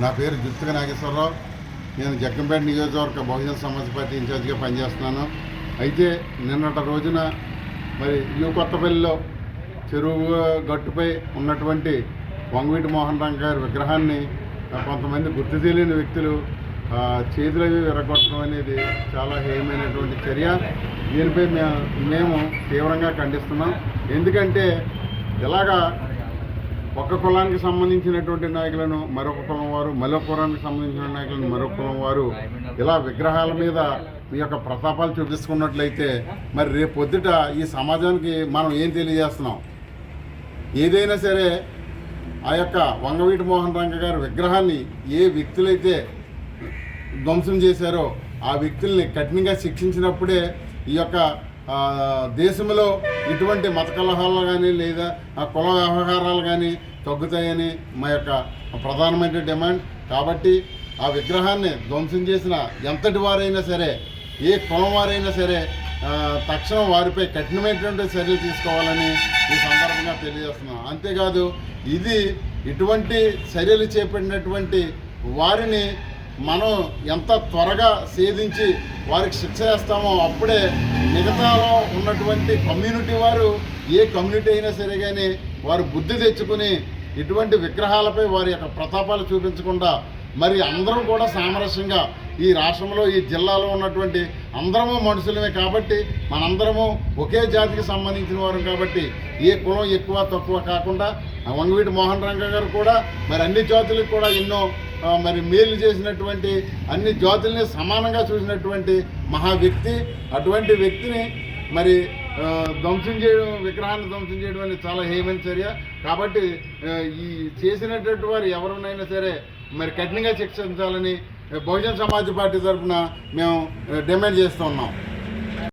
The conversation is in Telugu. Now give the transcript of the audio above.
నా పేరు జుత్తుక నాగేశ్వరరావు. నేను జగ్గంపేట నియోజకవర్గ బహుజన సమాజ్ పార్టీ ఇన్ఛార్జిగా పనిచేస్తున్నాను. అయితే నిన్నటి రోజున మరి యూ కొత్తపల్లిలో చెరువు గట్టుపై ఉన్నటువంటి వంగవీటి మోహన్ రంగ గారి విగ్రహాన్ని కొంతమంది గుర్తు తెలియని వ్యక్తులు చేతులవి విరగొట్టడం అనేది చాలా హేయమైనటువంటి చర్య. దీనిపై మేము మేము తీవ్రంగా ఖండిస్తున్నాం. ఎందుకంటే ఇలాగా ఒక కులానికి సంబంధించినటువంటి నాయకులను మరొక కులం వారు మరొక కులానికి సంబంధించిన నాయకులను మరొక కులం వారు. ఇలా విగ్రహాల మీద మీ యొక్క ప్రతాపాలు చూపించుకున్నట్లయితే మరి రేపు పొద్దుట ఈ సమాజానికి మనం ఏం తెలియజేస్తున్నాం? ఏదైనా సరే ఆ యొక్క వంగవీటి మోహన్ రంగ గారి విగ్రహాన్ని ఏ వ్యక్తులైతే ధ్వంసం చేశారో ఆ వ్యక్తుల్ని కఠినంగా శిక్షించినప్పుడే ఈ యొక్క దేశంలో ఇటువంటి మత కలహాలు కానీ లేదా ఆ కుల వ్యవహారాలు కానీ తగ్గుతాయని మా యొక్క ప్రధానమైన డిమాండ్. కాబట్టి ఆ విగ్రహాన్ని ధ్వంసం చేసిన ఎంతటి వారైనా సరే ఏ కులం వారైనా సరే తక్షణం వారిపై కఠినమైనటువంటి చర్యలు తీసుకోవాలని ఈ సందర్భంగా తెలియజేస్తున్నాను అంతేకాదు ఇది ఇటువంటి చర్యలు చేపట్టినటువంటి వారిని మనం ఎంత త్వరగా సేధించి వారికి శిక్ష చేస్తామో అప్పుడే మిగతాలో ఉన్నటువంటి కమ్యూనిటీ వారు ఏ కమ్యూనిటీ అయినా సరే కానీ వారు బుద్ధి తెచ్చుకుని ఇటువంటి విగ్రహాలపై వారి యొక్క ప్రతాపాలు చూపించకుండా మరి అందరం కూడా సామరస్యంగా ఈ రాష్ట్రంలో ఈ జిల్లాలో ఉన్నటువంటి అందరము మనుషులమే కాబట్టి మనందరము ఒకే జాతికి సంబంధించిన వారు కాబట్టి ఏ కులం ఎక్కువ తక్కువ కాకుండా వంగవీటి మోహన్ రంగ గారు కూడా మరి అన్ని జాతులకు కూడా ఎన్నో మరి మేలు చేసినటువంటి అన్ని జాతుల్ని సమానంగా చూసినటువంటి మహా వ్యక్తి. అటువంటి వ్యక్తిని మరి ధ్వంసం చేయడం విగ్రహాన్ని ధ్వంసం చేయడం అనేది చాలా హేమైన చర్య. కాబట్టి ఈ చేసినటువంటి వారు ఎవరినైనా సరే మరి కఠినంగా శిక్షించాలని బహుజన సమాజ్ పార్టీ తరఫున మేము డిమాండ్ చేస్తూ ఉన్నాం.